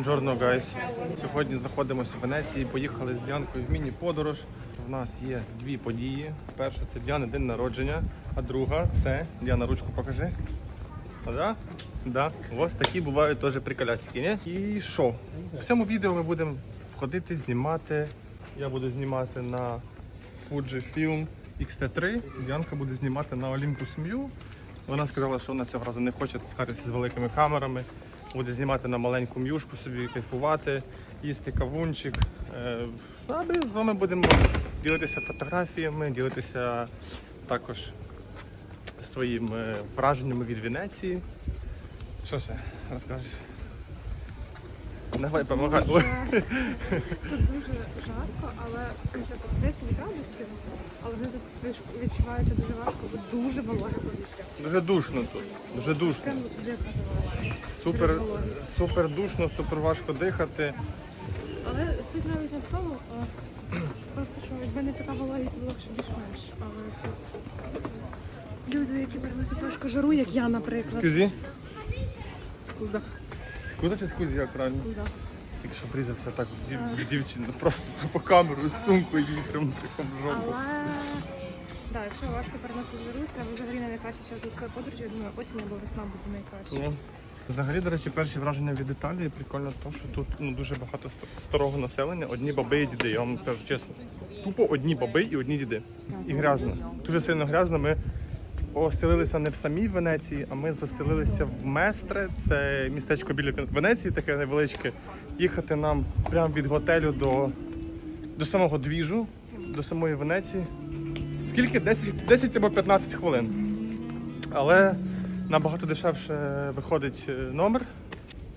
Buongiorno, guys. Сьогодні знаходимося в Венеції. Поїхали з Діанкою в міні-подорож. У нас є дві події. Перша це Діани день народження, а друга це Діана, ручку покажи. А, да? Да. Ось такі бувають теж приколясики, ні? І що? В цьому відео ми будемо входити, знімати. Я буду знімати на Fujifilm X-T3. Діанка буде знімати на Olympus Mio. Вона сказала, що вона цього разу не хоче таскатися з великими камерами. Буде знімати на маленьку м'юшку собі, кайфувати, їсти кавунчик. Е, А ми з вами будемо ділитися фотографіями, ділитися також своїми враженнями від Венеції. Що ще розкажеш? Давай помагай. Ой. Тут дуже жарко, але типу, 30 градусів, але вони тут відчувається дуже важко, бо дуже вологе повітря. Дуже душно тут. Дуже душно. Супер, супер душно, супер важко дихати. Але суть навіть не в тому, а просто що якби не така вологість було б ще більш-менш. Але це люди, які переносять важко жару, як я, наприклад. Скузі? Скуза. Скуза чи скузі, як правильно? Скуза. Тільки що врізався так в дів- в дівчину, просто по камеру з сумкою її прям таку в жопу. Але да, якщо важко переносити жару, це взагалі не найкращий час для такої подорожі. Я думаю, осінь або весна буде найкраще. Ну, Взагалі, до речі, перші враження від Італії прикольно те, що тут ну, дуже багато старого населення, одні баби і діди, я вам кажу чесно. Тупо одні баби і одні діди. І грязно. Дуже сильно грязно. Ми оселилися не в самій Венеції, а ми заселилися в Местре. Це містечко біля Венеції, таке невеличке. Їхати нам прямо від готелю до, до самого двіжу, до самої Венеції. Скільки? 10, 10 або 15 хвилин. Але набагато дешевше виходить е, номер,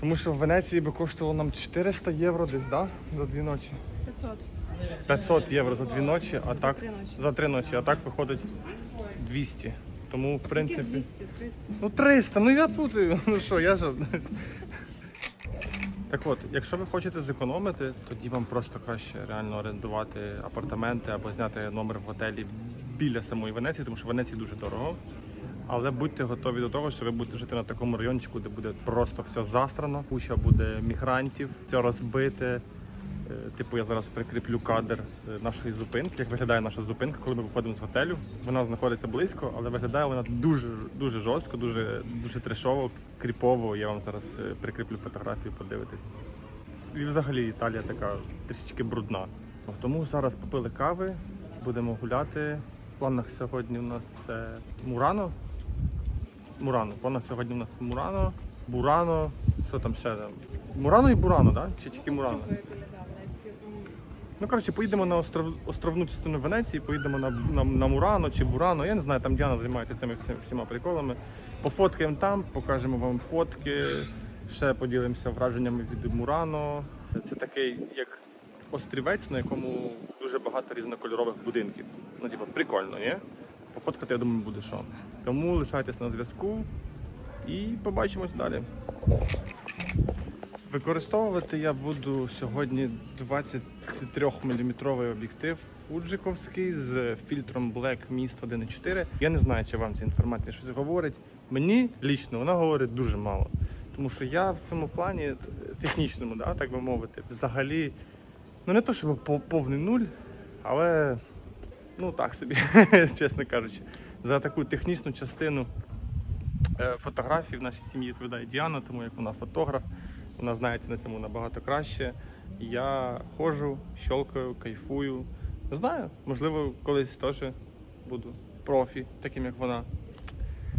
тому що в Венеції би коштувало нам 400 євро десь, да? За дві ночі. 500. 500 євро за дві ночі, а так за три ночі, а так виходить 200. Тому, в принципі. 200, 300. Ну 300, ну я путаю. Ну що, я ж. Так от, якщо ви хочете зекономити, тоді вам просто краще реально орендувати апартаменти або зняти номер в готелі біля самої Венеції, тому що в Венеції дуже дорого. Але будьте готові до того, що ви будете жити на такому райончику, де буде просто все засрано, куча буде мігрантів, все розбите. Е, Типу, я зараз прикріплю кадр е, нашої зупинки. Як виглядає наша зупинка, коли ми виходимо з готелю. Вона знаходиться близько, але виглядає вона дуже дуже жорстко, дуже дуже трешово, кріпово. Я вам зараз е, прикріплю фотографію, подивитись. І взагалі Італія така трішечки брудна. Тому зараз попили кави, будемо гуляти. В планах сьогодні у нас це Мурано. Мурано. В планах сьогодні у нас Мурано, Бурано. Що там ще? там? Мурано і Бурано, так? Да? Чи тільки Мурано? Ну, коротше, поїдемо на остров, островну частину Венеції, поїдемо на, на, на Мурано чи Бурано. Я не знаю, там Діана займається цими всі- всіма приколами. Пофоткаємо там, покажемо вам фотки, ще поділимося враженнями від Мурано. Це такий як острівець, на якому дуже багато різнокольорових будинків. Ну, типу, прикольно, ні? Пофоткати, я думаю, буде що. Тому лишайтесь на зв'язку і побачимось далі. Використовувати я буду сьогодні 23-мм об'єктив Фуджиковський з фільтром Black Mist 1.4. Я не знаю, чи вам ця інформація щось говорить. Мені лічно вона говорить дуже мало. Тому що я в цьому плані технічному, да, так би мовити, взагалі, ну не то, щоб повний нуль, але ну так собі, чесно кажучи, за таку технічну частину е, фотографій в нашій сім'ї відповідає Діана, тому як вона фотограф. Вона знається на цьому набагато краще. Я ходжу, щелкаю, кайфую. Не знаю, можливо, колись теж буду профі, таким як вона.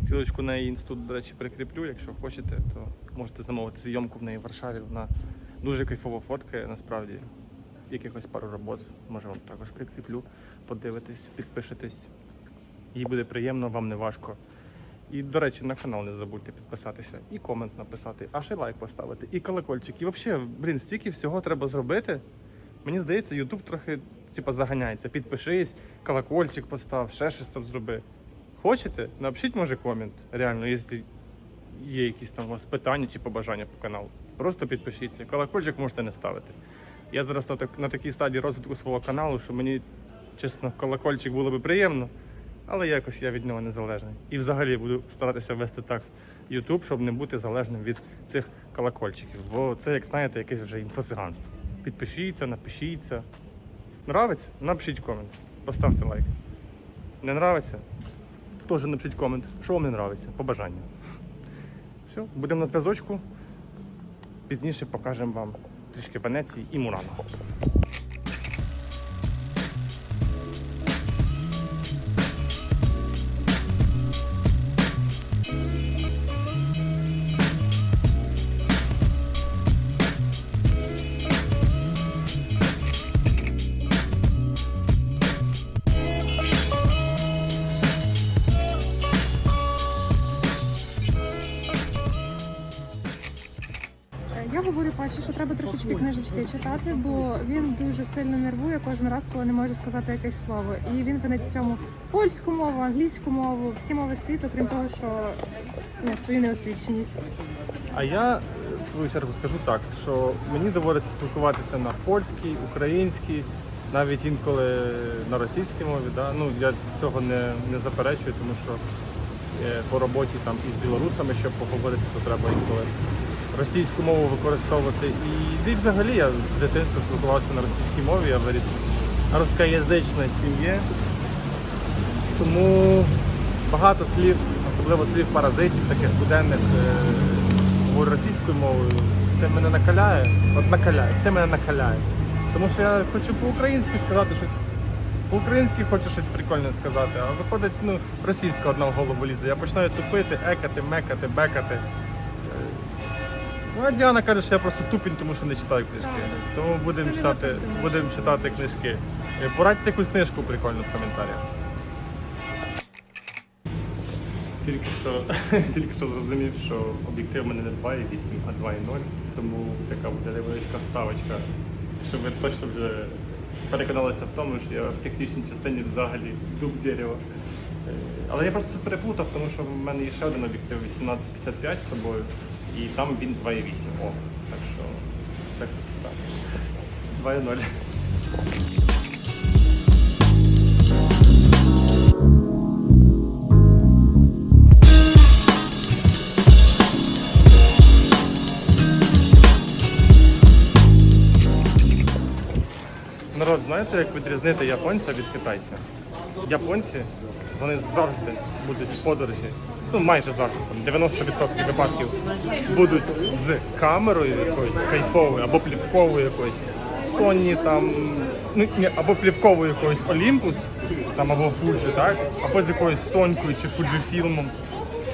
Цілочку на її інститут, до речі, прикріплю. Якщо хочете, то можете замовити зйомку в неї в Варшаві. Вона дуже кайфово фоткає, насправді. Якихось пару робот, може вам також прикріплю, подивитесь, підпишетесь. Їй буде приємно, вам не важко. І, до речі, на канал не забудьте підписатися, і комент написати, а ще лайк поставити, і колокольчик. І взагалі, блін, стільки всього треба зробити. Мені здається, Ютуб трохи типу, заганяється. Підпишись, колокольчик постав, ще щось там зроби. Хочете? Напишіть, може, комент. Реально, якщо є якісь там у вас питання чи побажання по каналу. Просто підпишіться. Колокольчик можете не ставити. Я зараз на, так, на такій стадії розвитку свого каналу, що мені, чесно, колокольчик було би приємно але якось я від нього незалежний. І взагалі буду старатися вести так YouTube, щоб не бути залежним від цих колокольчиків. Бо це, як знаєте, якесь вже інфосиганство. Підпишіться, напишіться. Нравиться? Напишіть комент. Поставте лайк. Не нравиться? Теж напишіть комент. Що вам не нравиться? По бажанню. Все, будемо на зв'язочку. Пізніше покажемо вам трішки Венеції і Мурано. Трошечки книжечки читати, бо він дуже сильно нервує кожен раз, коли не може сказати якесь слово. І він винить в цьому польську мову, англійську мову, всі мови світу, крім того, що ну, свою неосвіченість. А я в свою чергу скажу так, що мені доводиться спілкуватися на польській, українській, навіть інколи на російській мові. Да? Ну, я цього не, не заперечую, тому що е, по роботі там із білорусами, щоб поговорити, то треба інколи російську мову використовувати. І, і взагалі я з дитинства спілкувався на російській мові, я виріс в рускоязичній сім'ї. Тому багато слів, особливо слів паразитів, таких буденних, е, говорю російською мовою, це мене накаляє. От накаляє, це мене накаляє. Тому що я хочу по-українськи сказати щось. По-українськи хочу щось прикольне сказати, а виходить, ну, російська одна в голову лізе. Я починаю тупити, екати, мекати, бекати. Ну, а Діана каже, що я просто тупінь, тому що не читаю книжки. Так. Тому будемо Це не читати, будемо читати книжки. Е, Порадьте якусь книжку прикольну в коментарях. Тільки що, тільки що зрозумів, що об'єктив у мене не 2,8, а 2,0, тому така буде невеличка вставочка, щоб ви точно вже переконалися в тому, що я в технічній частині взагалі дуб дерева. Але я просто це переплутав, тому що в мене є ще один об'єктив 1855 з собою, і там він 2,8. О, так що так це так. 2,0. Народ, знаєте, як відрізнити японця від китайця? Японці вони завжди будуть в подорожі. Ну, майже завжди, там 90% випадків будуть з камерою якоюсь кайфовою або плівковою якоюсь. Sony там, ну ні, або плівковою якоюсь Olympus, там або Fuji, так? Або з якоюсь Сонькою чи Fujifilm.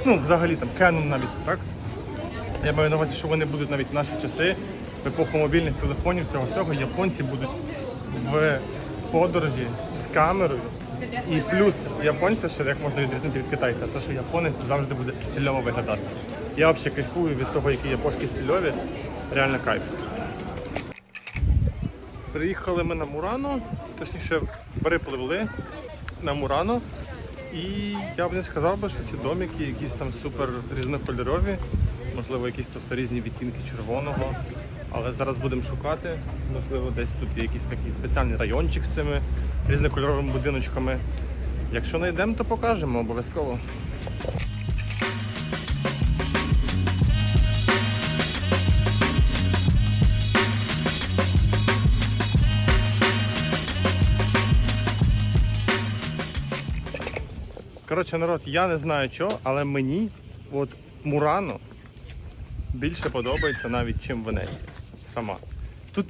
Ну, взагалі там Canon навіть, так? Я маю на увазі, що вони будуть навіть в наші часи, в епоху мобільних телефонів, всього всього, японці будуть в подорожі з камерою. І плюс японця, що як можна відрізнити від китайця, то що японець завжди буде стильово виглядати. Я взагалі кайфую від того, які япошки стильові. Реально кайф. Приїхали ми на Мурано, точніше перепливли на Мурано. І я б не сказав би, що ці домики якісь там супер різнокольорові, можливо, якісь просто різні відтінки червоного. Але зараз будемо шукати. Можливо, десь тут є якийсь такий спеціальний райончик з цими різнокольоровими будиночками. Якщо знайдемо, то покажемо обов'язково. Коротше, народ, я не знаю чого, але мені от Мурано більше подобається навіть, чим Венеція сама. Тут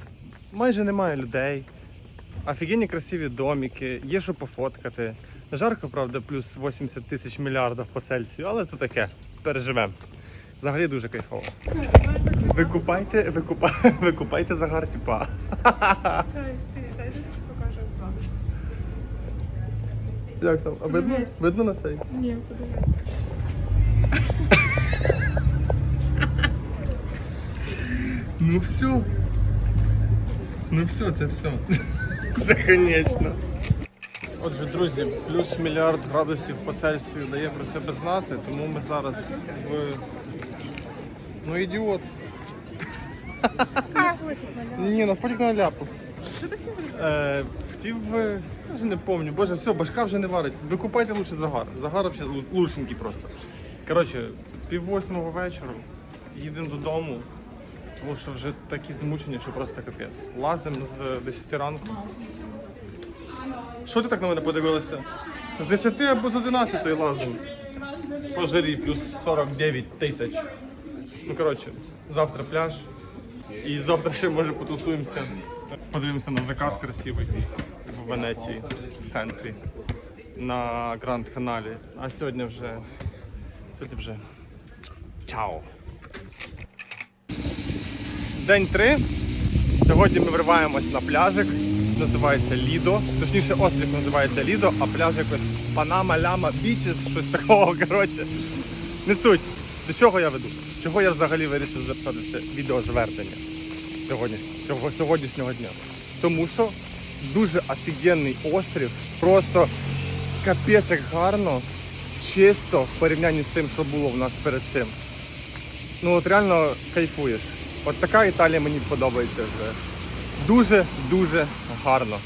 майже немає людей, офігенні красиві домики, є що пофоткати. Жарко, правда, плюс 80 тисяч мільярдів по Цельсію, але то таке, переживемо. Взагалі дуже кайфово. Викупайте, викупа, викупайте загар, типа. Як там? А видно? Видно на цей? Ні, подивись. Ну все. Ну все, це все. Це конечно. Отже, друзі, плюс мільярд градусів по Цельсію дає про себе знати, тому ми зараз в. Ну ідіот. Ні, на фотик на ляпу. Що ти зробив? Е, хотів, е, вже не пам'ятаю, боже, все, башка вже не варить. Викупайте лучше загар. Загар взагалі лучшенький просто. Коротше, пів восьмого вечора. Їдемо додому, тому що вже такі змучені, що просто капець. Лазимо з 10 ранку. Що ти так на мене подивилася? З 10 або з 11 лазимо. По жарі плюс 49 тисяч. Ну коротше, завтра пляж. І завтра ще може потусуємося. Подивимося на закат красивий в Венеції, в центрі, на Гранд Каналі. А сьогодні вже. Сьогодні вже. Чао! День три. Сьогодні ми вриваємось на пляжик. Називається Лідо. Точніше, острів називається Лідо, а пляж якось Панама, Ляма, Бічес, щось такого. Коротше. Не суть. До чого я веду? Чого я взагалі вирішив записати це відеозвернення сьогодні, цього, сьогоднішнього дня? Тому що дуже офігенний острів, просто капець як гарно, чисто в порівнянні з тим, що було в нас перед цим. Ну от реально кайфуєш. От така Італія мені подобається вже. Дуже-дуже гарно.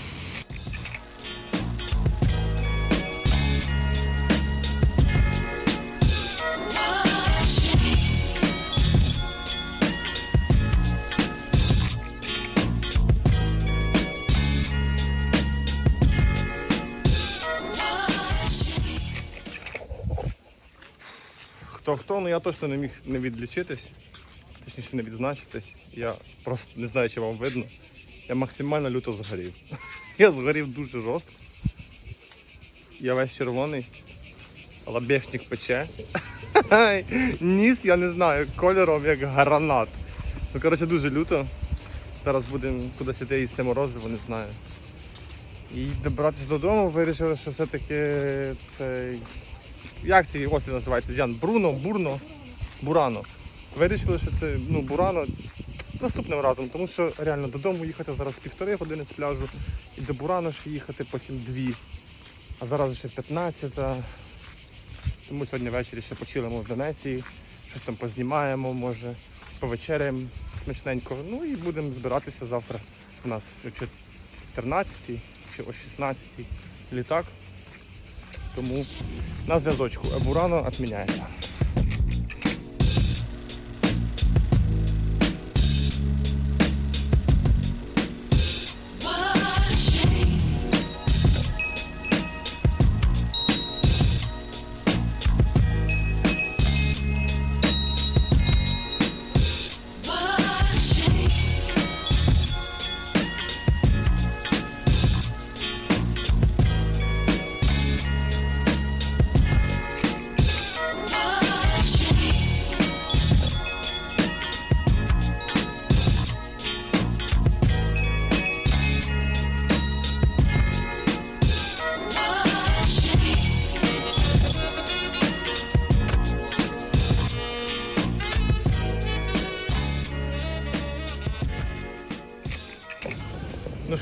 Хто хто, ну я точно не міг не відлічитись, точніше не відзначитись. Я просто не знаю, чи вам видно. Я максимально люто згорів. Я згорів дуже жорстко. Я весь червоний, лабешник пече. Ніс, я не знаю, кольором як гранат. Ну, коротше, дуже люто. Зараз будемо кудись іти їсти морозиво, не знаю. І добратися додому вирішили, що все-таки цей як цей острів називається? Ян? Бруно, Бурно, Бурано. Вирішили, що це ну, Бурано наступним разом, тому що реально додому їхати зараз півтори години з пляжу, і до Бурано ще їхати потім дві. А зараз ще 15. Тому сьогодні ввечері ще почилимо в Венеції, щось там познімаємо, може, повечеряємо смачненько. Ну і будемо збиратися завтра. У нас о 14 чи о 16 літак. Тому на зв'язочку. Бурано відміняється.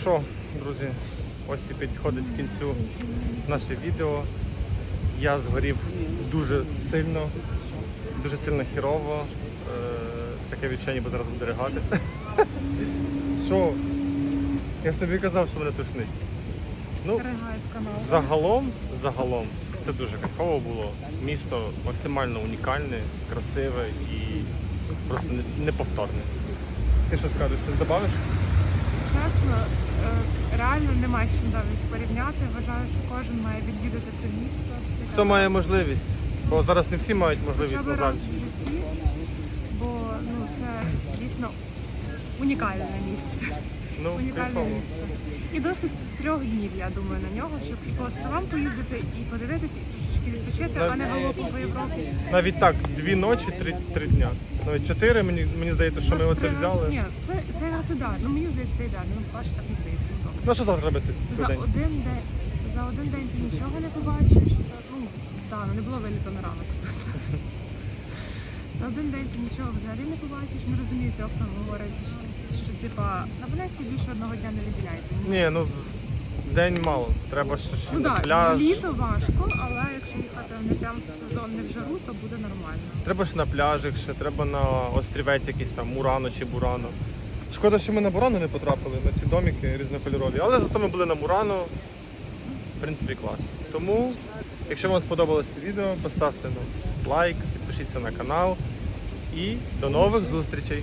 Що, друзі, ось і підходить к кінцю наше відео. Я згорів дуже сильно, дуже сильно хірово. Е, таке відчуття, ніби зараз буде ригати. Що? Я ж тобі казав, що мене тушнить. Ну, Загалом, загалом, це дуже кайфово було. Місто максимально унікальне, красиве і просто неповторне. Ти що скажеш? Ти додавиш? Чесно, е, реально немає з чим навіть порівняти. Вважаю, що кожен має відвідати це місто. Хто має можливість? Бо зараз не всі мають можливість, на жаль. бо ну це дійсно унікальне місце. Ну, Унікальне кайфово. місце. І досить трьох днів, я думаю, на нього, щоб і по островам поїздити, і подивитися, і відпочити, а не галопом по Європі. Навіть так, дві ночі, три, три дня. Навіть чотири, мені, мені здається, що ми оце взяли. Ні, це, це якраз ідеально. Ну мені здається, це ідеально. Ну, бачиш, так не. Ну. Що завтра робити За один день, за один день ти нічого не побачиш. За, ну, так, ну, не було виліту на ранок. За один день ти нічого взагалі не побачиш. Не розумію цього, хто говорить, що типа на Венеції більше одного дня не виділяєте. Ні, ну день мало. Треба ще ще Ну на так, пляж. літо важко, але якщо їхати не прям в сезон, не в жару, то буде нормально. Треба ж на пляжик, ще треба на острівець якийсь там Мурано чи Бурано. Шкода, що ми на Бурано не потрапили, на ці доміки різнокольорові. Але зато ми були на Мурано. принципі клас. Тому, якщо вам сподобалось це відео, поставте лайк, підпишіться на канал і до нових зустрічей!